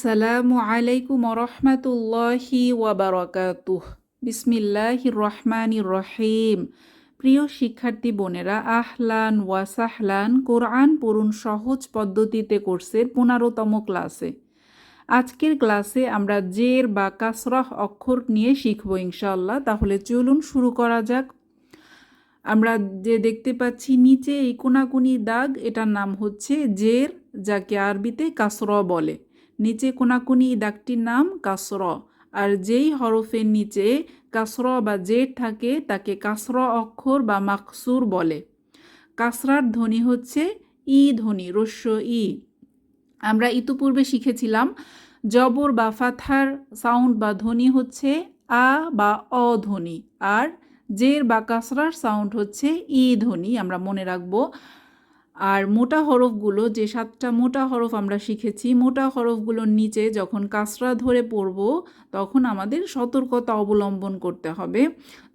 আসসালামু আলাইকুম রহমতুল্লাহি ওয়াবারাকাতুহ। বিসমিল্লাহ রহমান রহিম প্রিয় শিক্ষার্থী বোনেরা, আহলান ওয়াসাহলান কোরআন পড়ুন সহজ পদ্ধতিতে কোর্সের পনেরোতম ক্লাসে। আজকের ক্লাসে আমরা জের বা কাসরাহ অক্ষর নিয়ে শিখব ইনশাল্লাহ তাহলে চলুন শুরু করা যাক। আমরা যে দেখতে পাচ্ছি নিচে এই কোনাকুনি দাগ, এটার নাম হচ্ছে জের, যাকে আরবিতে কাসর বলে। নিচে কোনাকুনি দাগটির নাম কাসর, আর যেই হরফের নিচে কাসর বা জের থাকে তাকে কাসর অক্ষর বা মাকসুর বলে। কাসরার ধ্বনি হচ্ছে ই ধ্বনি, রস্য ই। আমরা ইতিপূর্বে শিখেছিলাম, জবর বা ফাথার সাউন্ড বা ধ্বনি হচ্ছে আ বা অ ধ্বনি, আর জের বা কাসরার সাউন্ড হচ্ছে ই ধ্বনি। আমরা মনে রাখব আর মোটা হরফগুলো, যে সাতটা মোটা হরফ আমরা শিখেছি, মোটা হরফগুলোর নিচে যখন কাসরা ধরে পড়ব, তখন আমাদের সতর্কতা অবলম্বন করতে হবে।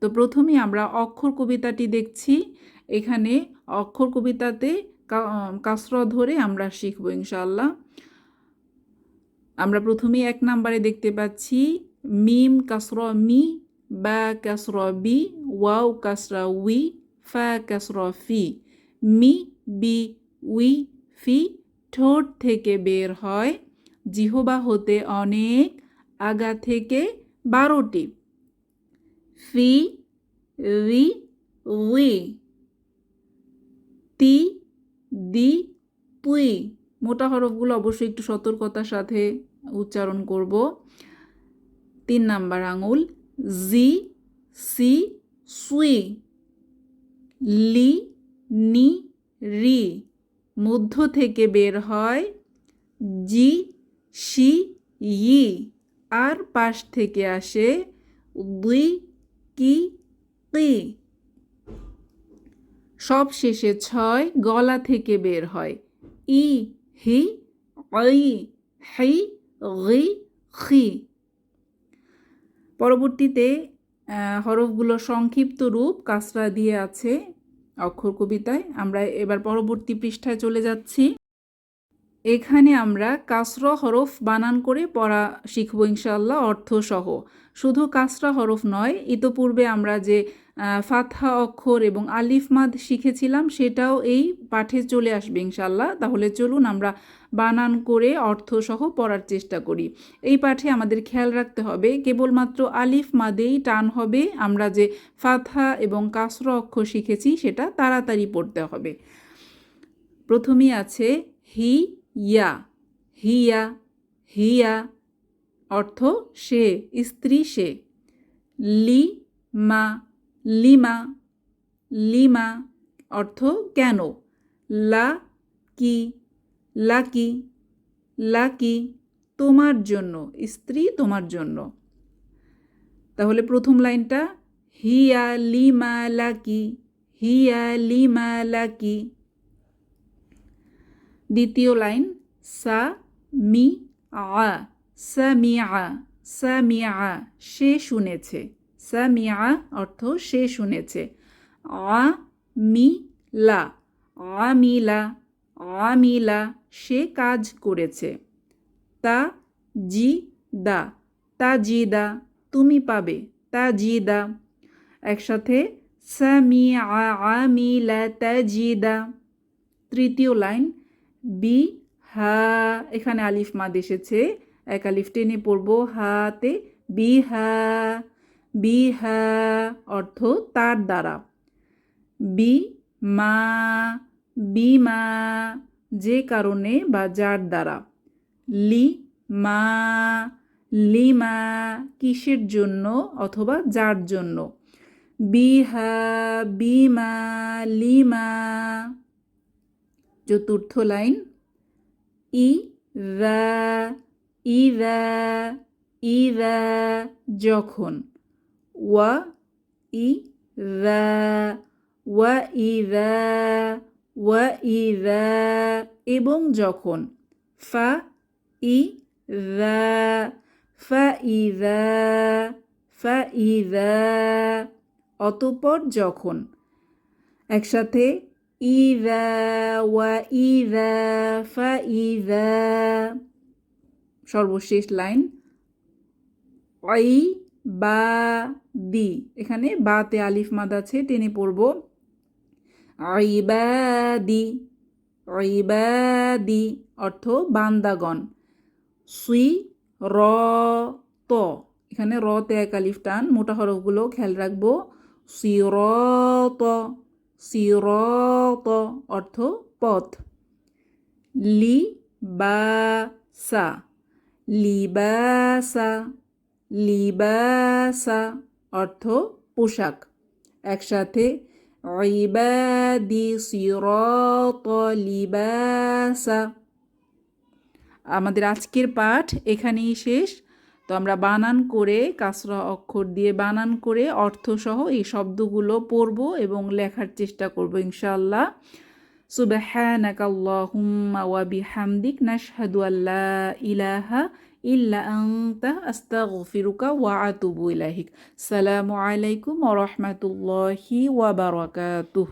তো প্রথমেই আমরা অক্ষর কবিতাটি দেখছি। এখানে অক্ষর কবিতাতে কাসরা ধরে আমরা শিখব ইনশাল্লাহ আমরা প্রথমেই এক নাম্বারে দেখতে পাচ্ছি, মিম কাসর মি, বা কাসর বি, ওয়াও কাসরা উই, ফা কাসর ফি, মি বি, উই, ফি, ঠোঁট থেকে বের হয়। জিহবা হতে অনেক, আগা থেকে বারোটি। ফি, রি, উই। তি, দি, পুই। মোটা হরফগুলো অবশ্যই একটু সতর্কতার সাথে উচ্চারণ করব। তিন নাম্বার আঙুল, জি, সি, সুই। লি, নি রি, মধ্য থেকে বের হয় জি সি ই, আর পাশ থেকে আসে দুই, কি কি সব শেষে ছয় গলা থেকে বের হয় ই, হি ই, হি গি খি। পরবর্তীতে হরফগুলো সংক্ষিপ্ত রূপ কাসরা দিয়ে আছে। অক্ষর কবিতায় আমরা এবার পরবর্তী পৃষ্ঠায় চলে যাচ্ছি। এখানে আমরা কাসরা হরফ বানান করে পড়া শিখব ইনশাল্লাহ অর্থসহ। শুধু কাসরা হরফ নয়, ইতোপূর্বে আমরা যে ফাথা অক্ষর এবং আলিফ মাদ শিখেছিলাম, সেটাও এই পাঠে চলে আসবে ইনশাল্লাহ তাহলে চলুন আমরা বানান করে অর্থসহ পড়ার চেষ্টা করি। এই পাঠে আমাদের খেয়াল রাখতে হবে, কেবলমাত্র আলিফ মাদেই টান হবে, আমরা যে ফাথা এবং কাসর অক্ষর শিখেছি, সেটা তাড়াতাড়ি পড়তে হবে। প্রথমেই আছে হি ইয়া হিয়া হিয়া অর্থ সে, স্ত্রী সে। লি মা লিমা লিমা অর্থ কেন? লা কি? লাকি লাকি তোমার জন্য, স্ত্রী তোমার জন্য? তাহলে প্রথম লাইনটা, হিয়া লিমা লাকি হিয়া লিমা লাকি দ্বিতীয় লাইন, সা মি আ সামিয়া সামিয়া সে শুনেছে। সামিয়া অর্থ সে শুনেছে। আ মি লা আমিলা। আমিলা সে কাজ করেছে। তা জি দা তা জি দা তুমি পাবে। তা জি দা একসাথে সামি জি দা তৃতীয় লাইন বি হা। এখানে আলিফ মাদ এসেছে। এক আলিফ টেনে পড়ব হাতে। বিহা বিহা অর্থ তার দ্বারা। বি মা বিমা যে কারণে বা যার দ্বারা। লি মা লিমা কিসের জন্য অথবা যার জন্য? বিহা বিমা লিমা চতুর্থ লাইন। ই রা ইরা ইরা যখন। ইরা ওয়া ইরা এবং যখন। ফা, ই ফা ইরা ফা ইরা অতপর যখন। একসাথে ইরা ওয়া ইরা ফা ইরা সর্বশেষ লাইন অই বা দি। এখানে বাতে আলিফ মাদ আছে, টেনে পড়ব। ইবাদি ইবাদি অর্থ বান্দাগণ। সুই র, ত। এখানে র তে এক আলিফ টান, মোটা হরফগুলো খেয়াল রাখব। সিরত সিরত অর্থ পথ। লি বা সা লিবাসা লিবাসা অর্থ পোশাক। একসাথে লিবাসা। আমাদের আজকের পাঠ এখানেই শেষ। তো আমরা বানান করে, কাসরা অক্ষর দিয়ে বানান করে, অর্থসহ এই শব্দগুলো পড়ব এবং লেখার চেষ্টা করব ইনশাআল্লাহ। سبحانك اللهم وبحمدك نشهد أن لا إله إلا أنت أستغفرك وأتوب إليك. السلام عليكم ورحمة الله وبركاته.